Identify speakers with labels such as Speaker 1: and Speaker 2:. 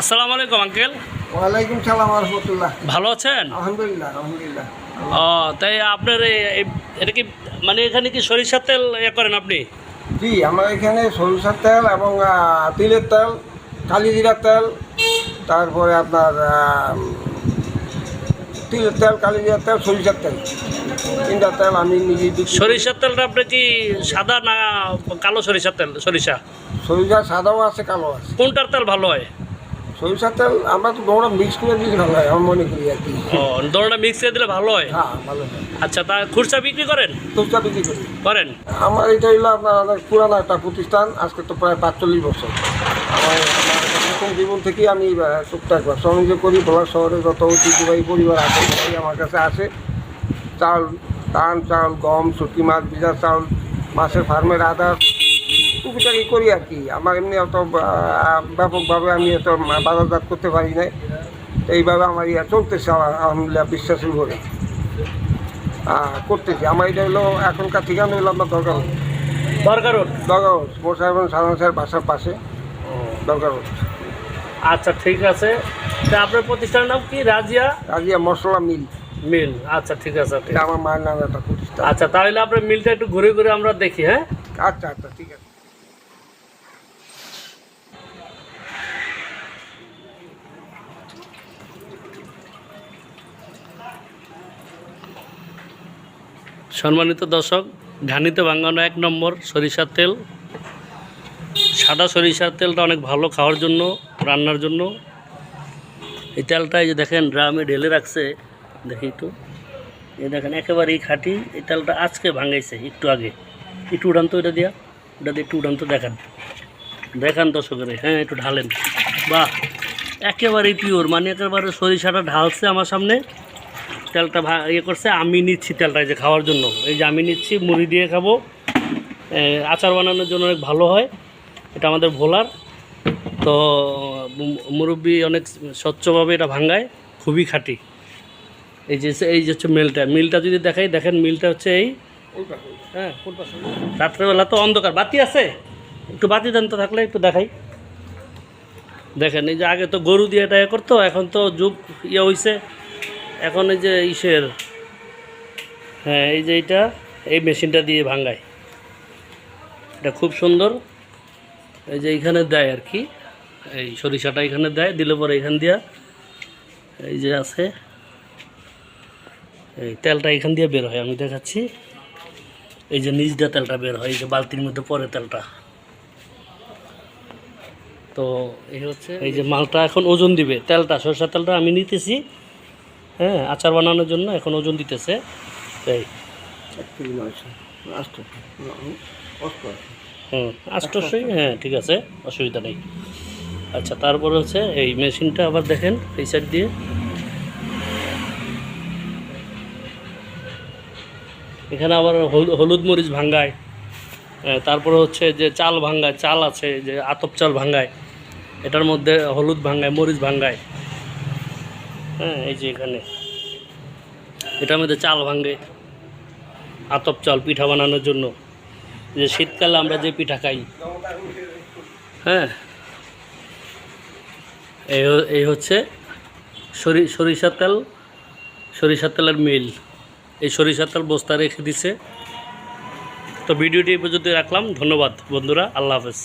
Speaker 1: আসসালামু আলাইকুম আঙ্কেল।
Speaker 2: ওয়ালাইকুম সালাম রহমতুল্লাহ।
Speaker 1: ভালো আছেন?
Speaker 2: আলহামদুলিল্লাহ আলহামদুলিল্লাহ।
Speaker 1: ও তাই আপনার এটা কি মানে এখানে কি সরিষার তেল ইয়ে করেন আপনি?
Speaker 2: জি আমার এখানে সরিষার তেল এবং তিলের তেল কালিজিরার তেল তারপরে আপনার তিলের তেল কালিজিরার তেল সরিষার তেল। তিনটা তেল আমি করি।
Speaker 1: সরিষার তেলটা আপনি কি সাদা না কালো সরিষার তেল সরিষা?
Speaker 2: সরিষা সাদাও আছে কালো আছে।
Speaker 1: কোনটার তেল ভালো হয়?
Speaker 2: আমরা তো দৌড়া মিক্স করে দিলে ভালো হয় মনে করি আর কি।
Speaker 1: ও মিক্স করে দিলে ভালো হয়?
Speaker 2: হ্যাঁ ভালো হয়।
Speaker 1: আচ্ছা তা খুচরা বিক্রি করেন?
Speaker 2: বিক্রি করি।
Speaker 1: করেন?
Speaker 2: আমার এটা আপনার অনেক পুরানো একটা প্রতিষ্ঠান আজকে তো প্রায় পাঁচচল্লিশ বছর। আমার প্রথম জীবন থেকেই আমি টুকটাক ব্যবসা বাণিজ্য করি ভোলা শহরে যত ঐতিহ্যবাহী পরিবার আছে সবাই আমার কাছে আসে। চাল ধান চাল গম শুটকি মাছ ভিজা চাল মাছের ফার্মের আদার। টুকিটাকি করি আর কি। আমার এমনি অত ব্যাপকভাবে আমি এত বাজারজাত করতে পারি নাই। এইভাবে আমার ইয়া চলতেছে আল- আলহামদুলিল্লাহ বিশ্বাসের করে করতেছি। আমার এটা হলো এখনকার ঠিকানা হলো আপনার দরকার
Speaker 1: দরকার ওর।
Speaker 2: দরকার মোসাহেব সাধারণ স্যার বাসার পাশে। দরকার
Speaker 1: আচ্ছা ঠিক আছে। তা আপনার প্রতিষ্ঠানের নাম কি? রাজিয়া?
Speaker 2: রাজিয়া মশলা মিল।
Speaker 1: মিল। আচ্ছা ঠিক আছে ঠিক আছে।
Speaker 2: আমার মায়ের নামে একটা প্রতিষ্ঠান।
Speaker 1: আচ্ছা তাহলে আপনার মিলটা একটু ঘুরে ঘুরে আমরা দেখি হ্যাঁ?
Speaker 2: আচ্ছা আচ্ছা ঠিক আছে।
Speaker 1: সম্মানিত দর্শক, ঘানিতে বাঙানো এক নম্বর সরিষার তেল। সাদা সরিষার তেলটা অনেক ভালো খাওয়ার জন্য, রান্নার জন্য। এই তেলটা এই যে দেখেন, ড্রামে ঢেলে রাখছে। দেখি একটু। এই দেখেন, একেবারেই খাঁটি। এই তেলটা আজকে ভাঙাইছে, একটু আগে। একটু উড়ান তো এটা দিয়া। ওটা দিয়ে একটু উড়ান তো দেখান। দেখান দর্শকের হ্যাঁ একটু ঢালেন। বাহ! একেবারেই পিওর মানে একেবারে সরিষাটা ঢালছে আমার সামনে। তেলটা ইয়ে করছে, আমি নিচ্ছি তেলটা এই যে খাওয়ার জন্য। এই যে আমি নিচ্ছি, মুড়ি দিয়ে খাব। আচার বানানোর জন্য অনেক ভালো হয়। এটা আমাদের ভোলার। তো মুরব্বি অনেক স্বচ্ছভাবে এটা ভাঙ্গায়, খুবই খাঁটি। এই যে এই যে হচ্ছে মিলটা। মিলটা যদি দেখাই, দেখেন মিলটা হচ্ছে এই। হ্যাঁ রাত্রেবেলা তো অন্ধকার। বাতি আছে? একটু বাতি দেন তো থাকলে একটু দেখাই। দেখেন, এই যে আগে তো গরু দিয়ে এটা ইয়ে করতো, এখন তো যুগ ইয়ে হয়েছে এখন এই যে ইসের হ্যাঁ এই যে এইটা এই মেশিনটা দিয়ে ভাঙ্গায়। এটা খুব সুন্দর। এই যে এইখানে দেয় আর কি, এই সরিষাটা এখানে দেয়, দিলে পরে এখান দিয়া এই যে আছে, এই তেলটা এখান দিয়ে বের হয়, আমি দেখাচ্ছি। এই যে নিচ দিয়ে তেলটা বের হয়, এই যে বালতির মধ্যে পরে তেলটা। তো এই হচ্ছে, এই যে মালটা এখন ওজন দিবে, তেলটা, সরষার তেলটা আমি নিতেছি। হ্যাঁ আচার বানানোর জন্য এখন ওজন দিতেছে। হুম আষ্টশোই হ্যাঁ ঠিক আছে অসুবিধা নেই। আচ্ছা তারপরে হচ্ছে এই মেশিনটা আবার দেখেন এই সাইড দিয়ে। এখানে আবার হল- হলুদ মরিচ ভাঙ্গায়। হ্যাঁ, তারপরে হচ্ছে যে চাল ভাঙ্গায় চাল আছে যে আতপ চাল ভাঙ্গায়। এটার মধ্যে হলুদ ভাঙ্গায় মরিচ ভাঙ্গায়। হ্যাঁ এই যে এখানে। এটার মধ্যে চাল ভাঙ্গে আতপ চাল পিঠা বানানোর জন্য। যে শীতকালে আমরা যে পিঠা খাই হ্যাঁ এই এই হচ্ছে সরি, সরিষার তেল, সরিষার তেলের মিল। এই সরিষার তেল বস্তা রেখে দিছে। তো ভিডিওটি পর্যন্ত রাখলাম। ধন্যবাদ বন্ধুরা। আল্লাহ হাফেজ।